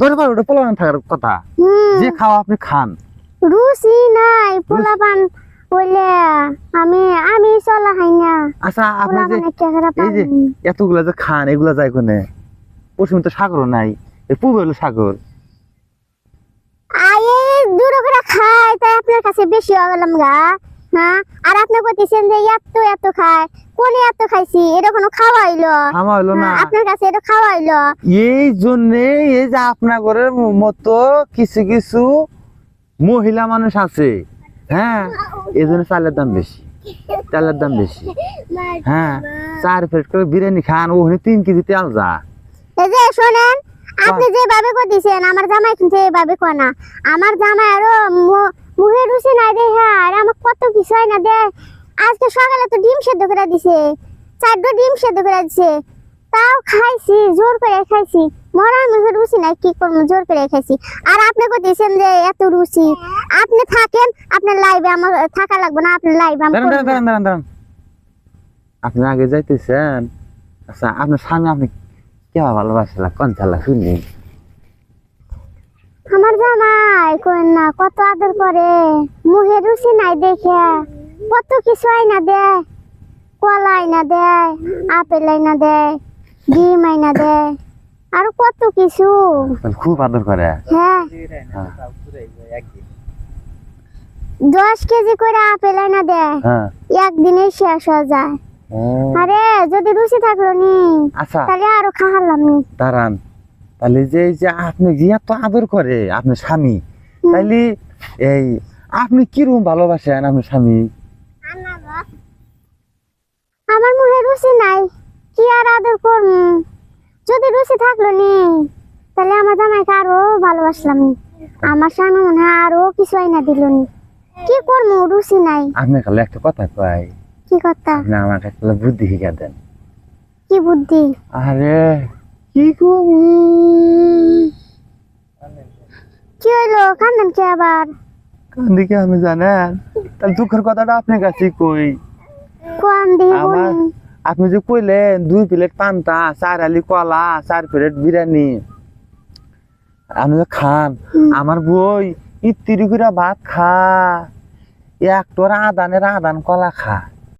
দশ বারোটা পোলাপান থাকার কথা। যে খাওয়া আপনি খান। রুচি নাই পোলাপান বলে আমি আমি চলা হাই না। আচ্ছা আপনি যে এই এতগুলা যে খান এগুলা যায় কোনে? পশ্চিমে তো সাগরও নাই এই পূর্বে হলো সাগর। আয়ে দূর করে খাই তাই আপনার কাছে বেশি গেলাম গা। হ্যাঁ আর আপনি যে এত এত খায় কোনে এত খাইছি? এটা কোনো খাওয়া হইল খাওয়া হলো না। হ্যাঁ, আপনার কাছে এটা খাওয়া হইল এই জন্যে এই যে আপনার ঘরের মতো কিছু কিছু মহিলা মানুষ আছে হ্যাঁ এই জন্য চালের দাম বেশি তেলের দাম বেশি হ্যাঁ চার প্লেট করে বিরিয়ানি খান ওখানে তিন কেজি তেল যা এই যে শোনেন আপনি যেভাবে করতেছেন আমার জামাই কিন্তু এইভাবে কয় না। আমার জামাই আরও মু- মুখে রুচি নাই দে হ্যাঁ আর কত কিছু হয় না দে। আজকে সকালে তো ডিম সেদ্ধ করে দিছে। চারটো ডিম সেদ্ধ করে দিছে। তাও খাইছি জোর করে খাইছি। মরার মুখে রুচি নাই কি করব জোর করে খাইছি। আর আপনি যে এত রুচি। আপনি থাকেন আপনার লাইভে আমার থাকা লাগবে না আপনার লাইভে আমি দাঁড়ান দাঁড়ান দাঁড়ান আপনি আগে যাইতেছেন। আচ্ছা আপনার স্বামী আপনি কেমন ভালোবাসলা কোন চালা শুনি আমার জামাই কই না কত আদর করে। মুখে রুচি নাই দেখে কত কিছু আইনা দেয়। কলা আইনা দেয় আপেল আইনা দেয় ডিম আইনা দেয় আর কত কিছু। খুব আদর করে। হ্যাঁ। দশ কেজি করে আপেল আইনা দেয় হ্যাঁ। একদিনে শেষ হয়ে যায়। আরে যদি রুচি থাকল নি আচ্ছা। তাহলে আরও খাহালাম নি। দাঁড়ান। তাহলে যে এই যে আপনি যে এত আদর করে আপনার স্বামী তাইলে এই আপনি কীরকম ভালোবাসেন আপনার স্বামী? আমার মুখে রুচি নাই কি আর আদর করুন যদি রুচি থাকল নি তাহলে আমার জামাইকে আরও ভালোবাসলাম। নি আমার স্বামী মনে হয় আরও কিছু আইনা দিল নি। কি করব রুচি নাই। আপনার কালে একটা কথা কয়। কি কথা? আপনি আমাকে একটা বুদ্ধি শিখা দেন। কি বুদ্ধি? আরে কি কম কি হইল কান্দেন কি আবার? দিকে আমি জানেন? তাহলে দুঃখের কথাটা আপনার কাছে কই? কোন দিই আমার আপনি যে কইলেন দুই প্লেট পান্তা চার আলি কলা চার প্লেট বিরিয়ানি। আপনি যে খান আমার বই ইত্তিরি করে ভাত খা এক তোর আদানের আদান কলা খা।